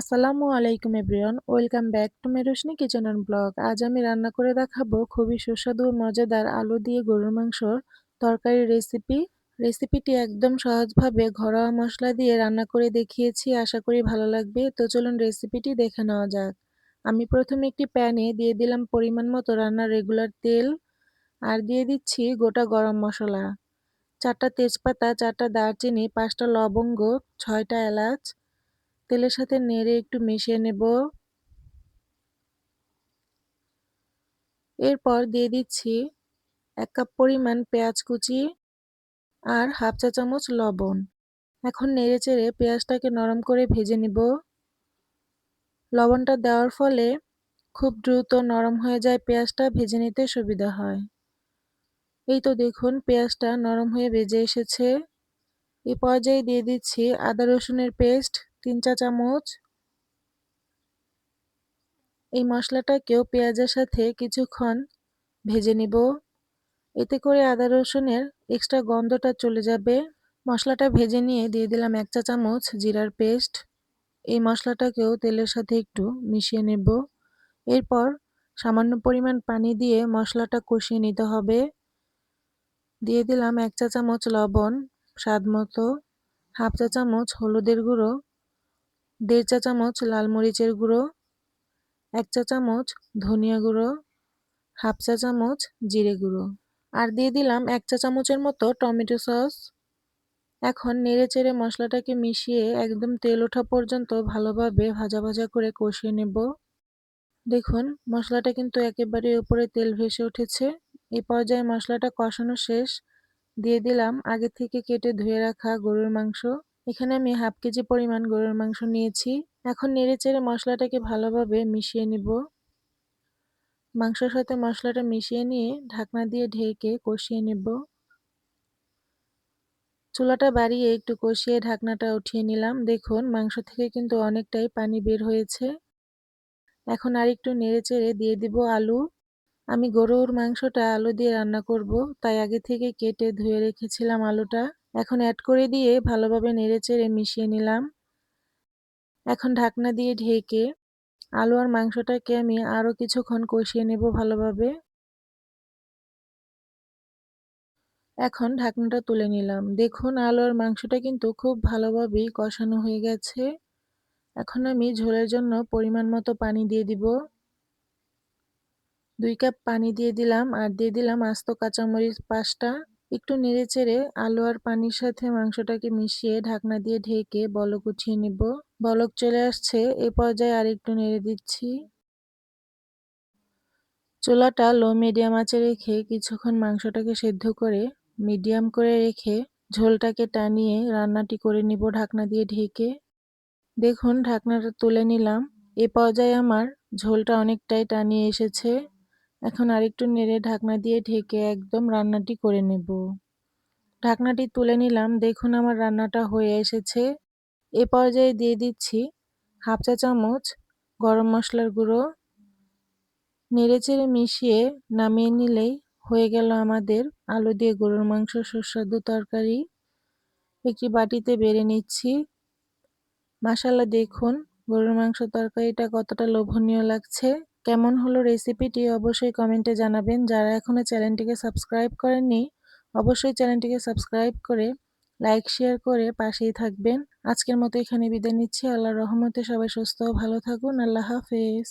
আসসালামু আলাইকুম everyone, welcome back to Merushoni kitchen and vlog. আজ আমি রান্না করে দেখাবো খুবই সুস্বাদু ও মজাদার আলু দিয়ে গরুর মাংসর তরকারি রেসিপি রেসিপিটি একদম সহজভাবে ঘরোয়া মশলা দিয়ে রান্না করে দেখিয়েছি, আশা করি ভালো লাগবে। তো চলুন রেসিপিটি দেখে নেওয়া যাক। আমি প্রথমে একটি প্যানে দিয়ে দিলাম পরিমাণ মতো রান্নার রেগুলার তেল আর দিয়ে দিচ্ছি গোটা গরম মশলা। চারটা তেজপাতা, চারটা দারচিনি, পাঁচটা লবঙ্গ, ছয়টা এলাচ তেলের সাথে নেড়ে একটু মিশিয়ে নেব। এরপর দিয়ে দিচ্ছি এক কাপ পরিমাণ পেঁয়াজ কুচি আর হাফ চা চামচ লবণ। এখন নেড়ে চেড়ে পেঁয়াজটাকে নরম করে ভেজে নিব। লবণটা দেওয়ার ফলে খুব দ্রুত নরম হয়ে যায় পেঁয়াজটা, ভেজে নিতে সুবিধা হয়। এই তো দেখুন পেঁয়াজটা নরম হয়ে ভেজে এসেছে। এই পর্যায়ে দিয়ে দিচ্ছি আদা রসুনের পেস্ট। তিন চা চামচ। এই মশলাটাকেও পেঁয়াজের সাথে কিছুক্ষণ ভেজে নিব। এতে করে আদা রসুনের এক্সট্রা গন্ধটা চলে যাবে। মশলাটা ভেজে নিয়ে দিয়ে দিলাম এক চা চামচ জিরার পেস্ট। এই মশলাটাকেও তেলের সাথে একটু মিশিয়ে নেব। এরপর সামান্য পরিমাণ পানি দিয়ে মশলাটা কষিয়ে নিতে হবে। দিয়ে দিলাম এক চা চামচ লবণ স্বাদ মতো। হাফ চা চামচ হলুদের গুঁড়ো। দেড় চা চামচ লাল মরিচের গুঁড়ো, এক চা চামচ ধনিয়া গুঁড়ো, হাফ চা চামচ জিরে গুঁড়ো। আর দিয়ে দিলাম এক চা চামচের মতো টমেটো সস। এখন নেড়ে চেড়ে মশলাটাকে মিশিয়ে একদম তেল ওঠা পর্যন্ত ভালোভাবে ভাজা ভাজা করে কষিয়ে নেব। দেখুন, মশলাটা কিন্তু একেবারে উপরে তেল ভেসে উঠেছে। এই পর্যায়ে মশলাটা কষানো শেষ। দিয়ে দিলাম আগে থেকে কেটে ধুয়ে রাখা গরুর মাংস। এখানে আমি হাফ কেজি পরিমাণ গরুর মাংস নিয়েছি। এখন নেড়ে চেড়ে মশলাটাকে ভালোভাবে মিশিয়ে নিব। মাংসের সাথে মশলাটা মিশিয়ে নিয়ে ঢাকনা দিয়ে ঢেকে কষিয়ে নেব। চুলাটা বাড়িয়ে একটু কষিয়ে ঢাকনাটা উঠিয়ে নিলাম। দেখুন, মাংস থেকে কিন্তু অনেকটাই পানি বের হয়েছে। এখন আর একটু নেড়ে চেড়ে দিয়ে দিব আলু। আমি গরুর মাংসটা আলু দিয়ে রান্না করব, তাই আগে থেকে কেটে ধুয়ে রেখেছিলাম আলুটা। এখন অ্যাড করে দিয়ে ভালোভাবে নেড়ে চেড়ে মিশিয়ে নিলাম। এখন ঢাকনা দিয়ে ঢেকে আলু আর মাংসটাকে আমি আরও কিছুক্ষণ কষিয়ে নেব ভালোভাবে। এখন ঢাকনাটা তুলে নিলাম। দেখুন, আলু আর মাংসটা কিন্তু খুব ভালোভাবেই কষানো হয়ে গেছে। এখন আমি ঝোলের জন্য পরিমাণ মতো পানি দিয়ে দিব। দুই কাপ পানি দিয়ে দিলাম আর দিয়ে দিলাম আস্ত কাঁচামরিচ পাঁচটা। একটু নেড়ে চেড়ে আলু আর পানির সাথে মাংসটাকে মিশিয়ে ঢাকনা দিয়ে ঢেকে বলক উঠিয়ে নিব। বলক চলে আসছে, এ পর্যায়ে আর একটু নেড়ে দিচ্ছি। চোলাটা লো মিডিয়াম আঁচে রেখে কিছুক্ষণ মাংসটাকে সেদ্ধ করে মিডিয়াম করে রেখে ঝোলটাকে টানিয়ে রান্নাটি করে নিব ঢাকনা দিয়ে ঢেকে। দেখুন, ঢাকনাটা তুলে নিলাম। এ পর্যায়ে আমার ঝোলটা অনেকটাই টানিয়ে এসেছে। এখন আরেকটু নেড়ে ঢাকনা দিয়ে ঢেকে একদম রান্নাটি করে নেব। ঢাকনাটি তুলে নিলাম। দেখুন আমার রান্নাটা হয়ে এসেছে। এ পর্যায়ে দিয়ে দিচ্ছি হাফ চা চামচ গরম মশলার গুঁড়ো। নেড়েচেড়ে মিশিয়ে নামিয়ে নিলেই হয়ে গেল আমাদের আলু দিয়ে গরুর মাংস সুস্বাদু তরকারি। একটি বাটিতে বেড়ে নিচ্ছি। মাসালা দেখুন গরুর মাংস তরকারিটা কতটা লোভনীয় লাগছে। কেমন হলো রেসিপিটি অবশ্যই কমেন্টে জানাবেন। যারা এখনও চ্যানেলটিকে সাবস্ক্রাইব করেননি, অবশ্যই চ্যানেলটিকে সাবস্ক্রাইব করে লাইক শেয়ার করে পাশেই থাকবেন। আজকের মতো এখানে বিদায় নিচ্ছি। আল্লাহ রহমতে সবাই সুস্থ ভালো থাকুন। আল্লাহ হাফেজ।